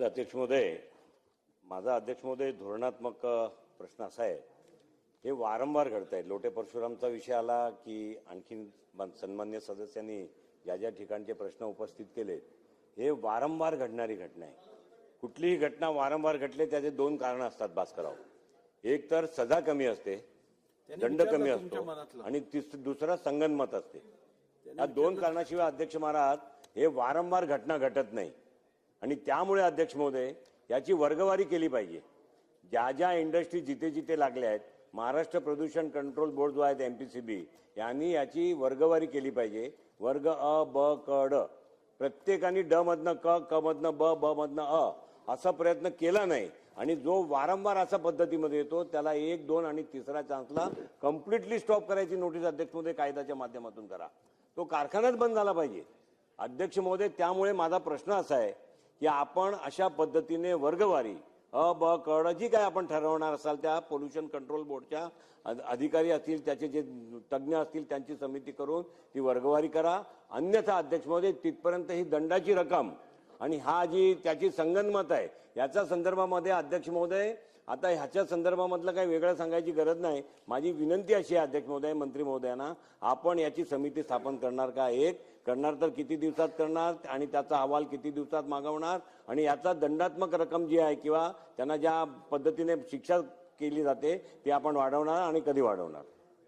अध्यक्ष महोदय माझा अध्यक्ष महोदय धोरणात्मक प्रश्न असा आहे. हे वारंवार घडत आहे लोटे परशुरामचा विषय आला की आणखीन मन- सन्मान्य सदस्यांनी ज्या ज्या ठिकाणचे प्रश्न उपस्थित केले हे वारंवार घडणारी घटना आहे. कुठलीही घटना वारंवार घडले त्याचे दोन कारण असतात भास्करराव. एक तर सजा कमी असते दंड कमी असतो आणि दुसरा संगनमत असते. या दोन कारणाशिवाय अध्यक्ष महाराज हे वारंवार घटना घटत नाही. आणि त्यामुळे अध्यक्ष महोदय याची वर्गवारी केली पाहिजे. ज्या ज्या इंडस्ट्री जिथे जिथे लागल्या आहेत महाराष्ट्र प्रदूषण कंट्रोल बोर्ड जो आहे बी यांनी याची वर्गवारी केली पाहिजे. वर्ग अ ब क ड. प्रत्येकाने ड मधनं क क मधनं ब ब मधनं अ असा प्रयत्न केला नाही. आणि जो वारंवार असा पद्धतीमध्ये येतो त्याला एक दोन आणि तिसरा चान्सला कम्प्लिटली स्टॉप करायची नोटीस अध्यक्ष महोदय कायद्याच्या माध्यमातून करा. तो कारखानाच बंद झाला पाहिजे. अध्यक्ष महोदय त्यामुळे माझा प्रश्न असा आहे की आपण अशा पद्धतीने वर्गवारी अ ब कड जी काय आपण ठरवणार असाल त्या पोल्युशन कंट्रोल बोर्डच्या अधिकारी असतील त्याचे जे तज्ज्ञ असतील त्यांची समिती करून ती वर्गवारी करा. अन्यथा अध्यक्ष महोदय तिथपर्यंत ही दंडाची रक्कम आणि हा जी त्याची संगनमत आहे याच्या संदर्भामध्ये अध्यक्ष महोदय आता ह्याच्या संदर्भामधलं काही वेगळं सांगायची गरज नाही. माझी विनंती अशी आहे अध्यक्ष महोदय मंत्री महोदयांना आपण याची समिती स्थापन करणार का? एक करणार तर किती दिवसात करणार? आणि त्याचा अहवाल किती दिवसात मागवणार? आणि याचा दंडात्मक रक्कम जी आहे किंवा त्यांना ज्या पद्धतीने शिक्षा केली जाते ती आपण वाढवणार आणि कधी वाढवणार?